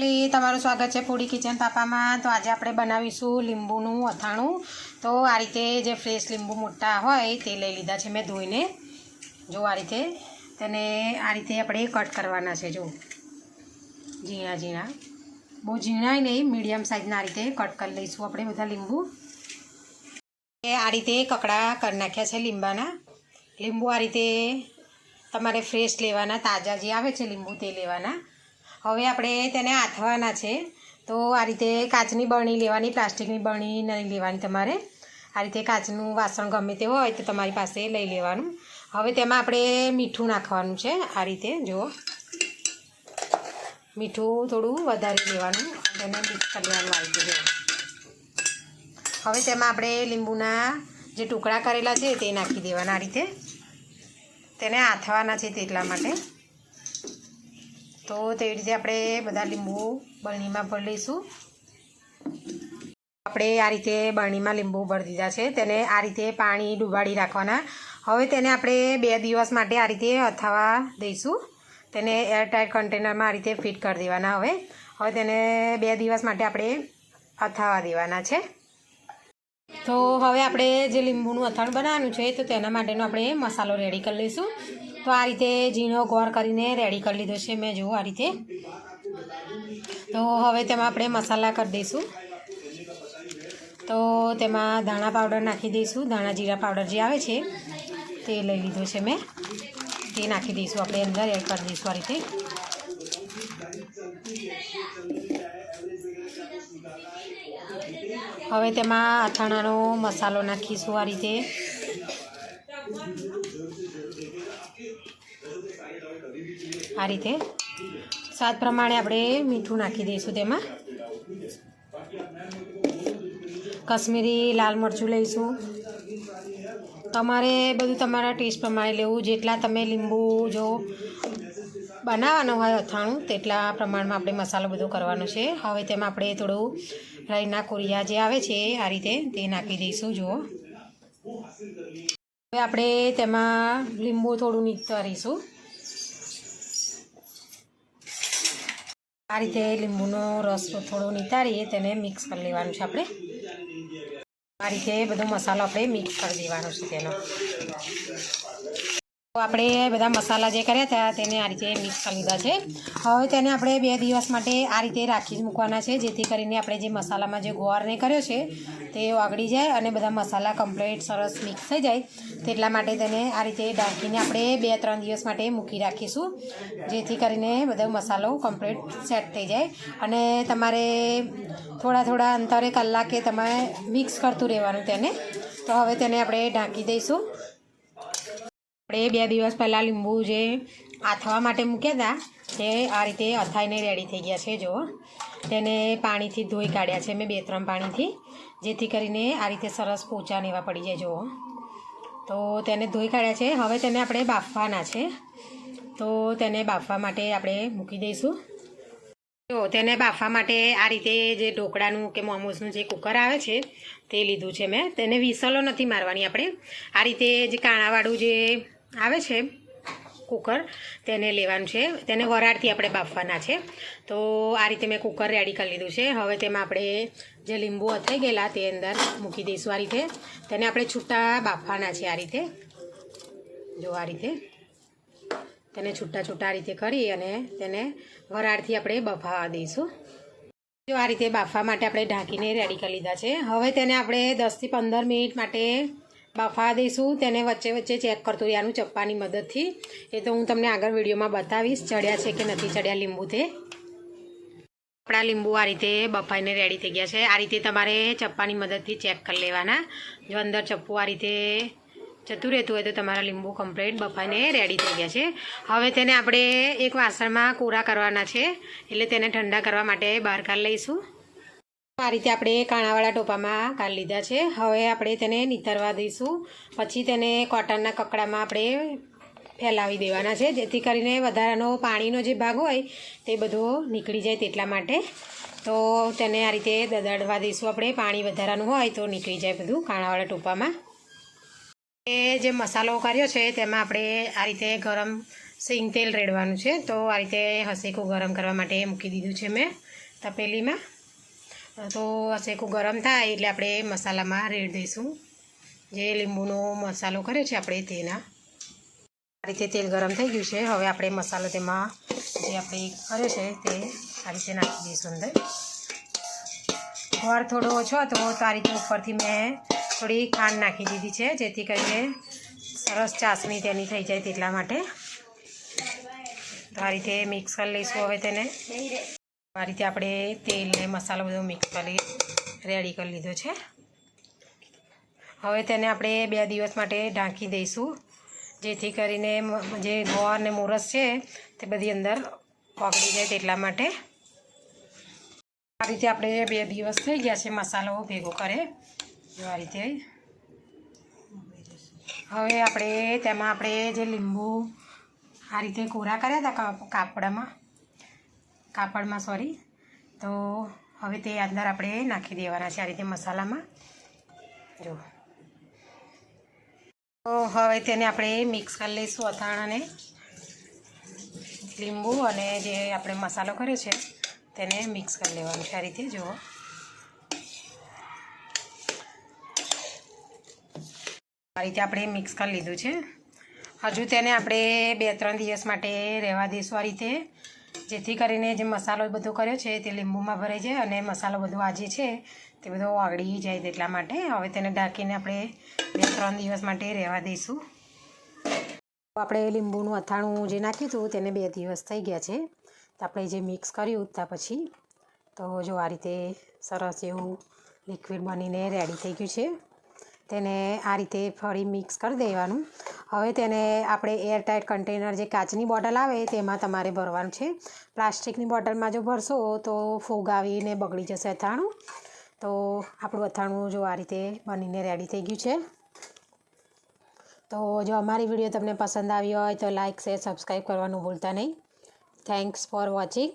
Family તમારું સ્વાગત છે પૂડી કિચન પાપામાં. તો આજે આપણે બનાવીશું લીંબુનું અથાણું. તો આ રીતે જે ફ્રેશ લીંબુ મોટા હોય તે લઈ લીધા છે મેં ધોઈને. જો આ રીતે તેને આ રીતે આપણે કટ કરવાના છે, જો. ઝીણા ઝીણા. બહુ ઝીણાય નહીં, મીડિયમ સાઇઝના આ રીતે કટ કરી લઈશું આપણે બધા લીંબુ. એ આ રીતે કકડા કરી નાખ્યા છે લીંબાના. લીંબુ આ રીતે તમારે ફ્રેશ લેવાના, તાજા જે આવે છે લીંબુ તે લેવાના. હવે આપણે તેને આથવાના છે. તો આ રીતે કાચની બરણી લેવાની, પ્લાસ્ટિકની બરણી નહીં લેવાની તમારે. આ રીતે કાચનું વાસણ ગમે તે હોય તો તમારી પાસે લઈ લેવાનું. હવે તેમાં આપણે મીઠું નાખવાનું છે આ રીતે જુઓ મીઠું થોડું વધારે લેવાનું તેને મિક્સ કરી લેવાનું આવી રીતે હવે તેમાં આપણે લીંબુના જે ટુકડા કરેલા છે તે નાખી દેવાના આ રીતે. તેને આથવાના છે તેટલા માટે. તો તેવી રીતે આપણે બધા લીંબુ બરણીમાં ભરી લઈશું. આપણે આ રીતે બરણીમાં લીંબુ ભરી દીધા છે. તેને આ રીતે પાણી ડુબાડી રાખવાના. હવે તેને આપણે બે દિવસ માટે આ રીતે અથાવા દઈશું. તેને એરટાઈટ કન્ટેનરમાં આ રીતે ફિટ કરી દેવાના હવે. હવે તેને બે દિવસ માટે આપણે અથાવા દેવાના છે. તો હવે આપણે જે લીંબુનું અથાણું બનાવવાનું છે, તો તેના માટેનો આપણે મસાલો રેડી કરી લઈશું. તો આ રીતે ઝીણો ગોળ કરીને રેડી કરી લીધો છે મેં, જુઓ આ રીતે. તો હવે તેમાં આપણે મસાલા કરી દઈશું. તો તેમાં ધાણા પાવડર નાખી દઈશું. ધાણા જીરા પાવડર જે આવે છે, તે લઈ લીધો છે મેં. તે નાખી દઈશું આપણે અંદર એડ કરી દઈશું આ રીતે. હવે તેમાં અથાણાનો મસાલો નાખીશું આ રીતે. આ રીતે. સ્વાદ પ્રમાણે આપણે મીઠું નાખી દઈશું તેમાં. કશ્મીરી લાલ મરચું લઈશું. તમારે બધું તમારા ટેસ્ટ પ્રમાણે લેવું. જેટલા તમે લીંબુ જો બનાવવાનો હોય અથાણું, તેટલા પ્રમાણમાં આપણે મસાલો બધો કરવાનો છે. હવે તેમાં આપણે થોડું રાઈના કોરિયા જે આવે છે, આ રીતે તે નાખી દઈશું. જુઓ. હવે આપણે તેમાં લીંબુ થોડું નીતરીશું. આ રીતે લીંબુનો રસ થોડો નિતારીએ તેને મિક્સ કરી લેવાનું છે આપણે. આ રીતે બધો મસાલો આપણે મિક્સ કરી દેવાનો છે તેનો. આપણે બધા મસાલા જે કર્યા હતા તેને આ રીતે મિક્સ કરી લીધા છે. હવે તેને આપણે બે દિવસ માટે આ રીતે રાખી મૂકવાના છે, જેથી કરીને આપણે જે મસાલામાં જે ગોળને કર્યો છે તે ઓગળી જાય અને બધા મસાલા કમ્પ્લીટ સરસ મિક્સ થઈ જાય. તેટલા માટે તેને આ રીતે ઢાંકીને આપણે બે ત્રણ દિવસ માટે મૂકી રાખીશું, જેથી કરીને બધો મસાલો કમ્પ્લીટ સેટ થઈ જાય. અને તમારે થોડા થોડા અંતરે કલાકે તમારે મિક્સ કરતું રહેવાનું તેને. તો હવે તેને આપણે ઢાંકી દઈશું. આપણે બે દિવસ પહેલાં લીંબુ જે આથવા માટે મૂક્યા હતા તે આ રીતે અથાઈને રેડી થઈ ગયા છે, જુઓ. તેને પાણીથી ધોઈ કાઢ્યા છે મેં, બે ત્રણ પાણીથી, જેથી કરીને આ રીતે સરસ પોચા એવા પડી જાય, જુઓ. તો તેને ધોઈ કાઢ્યા છે. હવે તેને આપણે બાફવાના છે. તો તેને બાફવા માટે આપણે મૂકી દઈશું. જો તેને બાફવા માટે આ રીતે જે ઢોકળાનું કે મોમોસનું જે કુકર આવે છે, તે લીધું છે મેં. તેને વિસલો નથી મારવાની આપણે. આ રીતે જે કાણાવાળું જે આવે છે કુકર, તેને લેવાનું છે. તેને વરાળથી આપણે બાફવાના છે. તો આ રીતે મેં કુકર રેડી કરી લીધું છે. હવે તેમાં આપણે જે લીંબુ અથાઈ ગયેલા તે અંદર મૂકી દઈશું આ રીતે. તેને આપણે છૂટા બાફવાના છે આ રીતે. જો આ રીતે. તેને છૂટા છૂટા રીતે કરી અને તેને વરાળથી આપણે બફાવા દઈશું. જો આ રીતે બાફવા માટે આપણે ઢાંકીને રેડી કરી લીધા છે. હવે તેને આપણે દસથી પંદર મિનિટ માટે બાફા દઈશું, તેને વચ્ચે વચ્ચે ચેક કરતું રહેવાનું ચપ્પાની મદદથી. એ તો હું તમને આગળ વિડીયોમાં બતાવીશ, ચડ્યા છે કે નથી ચડ્યા લીંબુ તે. આપણા લીંબુ આ રીતે બફાઈને રેડી થઈ ગયા છે. આ રીતે તમારે ચપ્પાની મદદથી ચેક કરી લેવાના. જો અંદર ચપ્પુ આ રીતે જતું રહેતું હોય તો તમારા લીંબુ કમ્પ્લીટ બફાઈને રેડી થઈ ગયા છે. હવે તેને આપણે એક વાસણમાં કોરા કરવાના છે, એટલે તેને ઠંડા કરવા માટે બહાર કાઢી લઈશું. આ રીતે આપણે કાણાવાળા ટોપામાં કાઢી લીધા છે. હવે આપણે તેને નીતરવા દઈશું. પછી તેને કોટનના કકડામાં આપણે ફેલાવી દેવાના છે, જેથી કરીને વધારાનો પાણીનો જે ભાગ હોય તે બધો નીકળી જાય તેટલા માટે. તો તેને આ રીતે દદાડવા દઈશું આપણે. પાણી વધારાનું હોય તો નીકળી જાય બધું કાણાવાળા ટોપામાં. એ જે મસાલો કર્યો છે તેમાં આપણે આ રીતે ગરમ સિંગ તેલ રેડવાનું છે. તો આ રીતે હસેકું ગરમ કરવા માટે મૂકી દીધું છે મેં તપેલીમાં. તો હસેકું ગરમ થાય એટલે આપણે મસાલામાં રેડ દઈશું. જે લીંબુનો મસાલો કર્યો છે આપણે તેના. આ રીતે તેલ ગરમ થઈ ગયું છે. હવે આપણે મસાલો તેમાં જે આપણે કર્યો છે તે આ રીતે નાખી દઈશું અંદર. ગોળ થોડો ઓછો હતો તો આ રીતે ઉપરથી મેં થોડી ખાંડ નાખી દીધી છે, જેથી કરીને સરસ ચાસણી તેની થઈ જાય તેટલા માટે. તો આ રીતે મિક્સ કરી લઈશું હવે તેને. આ રીતે આપણે તેલ ને મસાલો બધો મિક્સ કરી રેડી કરી લીધો છે. હવે તેને આપણે બે દિવસ માટે ઢાંકી દઈશું. જેથી કરીને જે ગોળ ને મોરસ છે, તે બધી અંદર ઓગળી જાય તેટલા માટે. આ રીતે આપણે બે દિવસ થઈ ગયા છે મસાલો ભેગો કરે. આ રીતે. હવે આપણે તેમાં આપણે જે લીંબુ આ રીતે કોરા કર્યા હતા કાપ- કાપડામાં? કાપડમાં સોરી તો હવે તે અંદર આપણે નાખી દેવાના છે આ રીતે મસાલામાં. જો તો હવે તેને આપણે મિક્સ કરી લઈશું અથાણાને લીંબુ અને જે આપણે મસાલો કર્યો છે, તેને મિક્સ કરી લેવાનું છે આ રીતે, જુઓ. આ રીતે આપણે મિક્સ કરી લીધું છે. હજુ તેને આપણે બે ત્રણ દિવસ માટે રહેવા દઈશું આ રીતે. જેથી કરીને જે મસાલો બધો કર્યો છે તે લીંબુમાં ભરાઈ જાય અને મસાલો બધો આજે છે તે બધો વાગળી જાય તેટલા માટે. હવે તેને ઢાંકીને આપણે બે ત્રણ દિવસ માટે રહેવા દઈશું. આપણે લીંબુનું અથાણું જે નાખ્યું હતું તેને બે દિવસ થઈ ગયા છે. તો આપણે જે મિક્સ કર્યું ત્યાં પછી તો જો આ રીતે સરસ એવું લિક્વિડ બનીને રેડી થઈ ગયું છે. તેને આ રીતે ફરી મિક્સ કરી દેવાનું. હવે તેને આપણે એરટાઇટ કન્ટેનર જે કાચની બોટલ આવે તેમાં તમારે ભરવાનું છે. પ્લાસ્ટિકની બોટલમાં જો ભરશો તો ફુગાવીને બગડી જશે અથાણું. તો આપણું અથાણું જો આ રીતે બનીને રેડી થઈ ગયું છે. તો જો અમારી વીડિયો તમને પસંદ આવી હોય તો લાઇક શેર સબસ્ક્રાઈબ કરવાનું ભૂલતા નહીં. Thanks for watching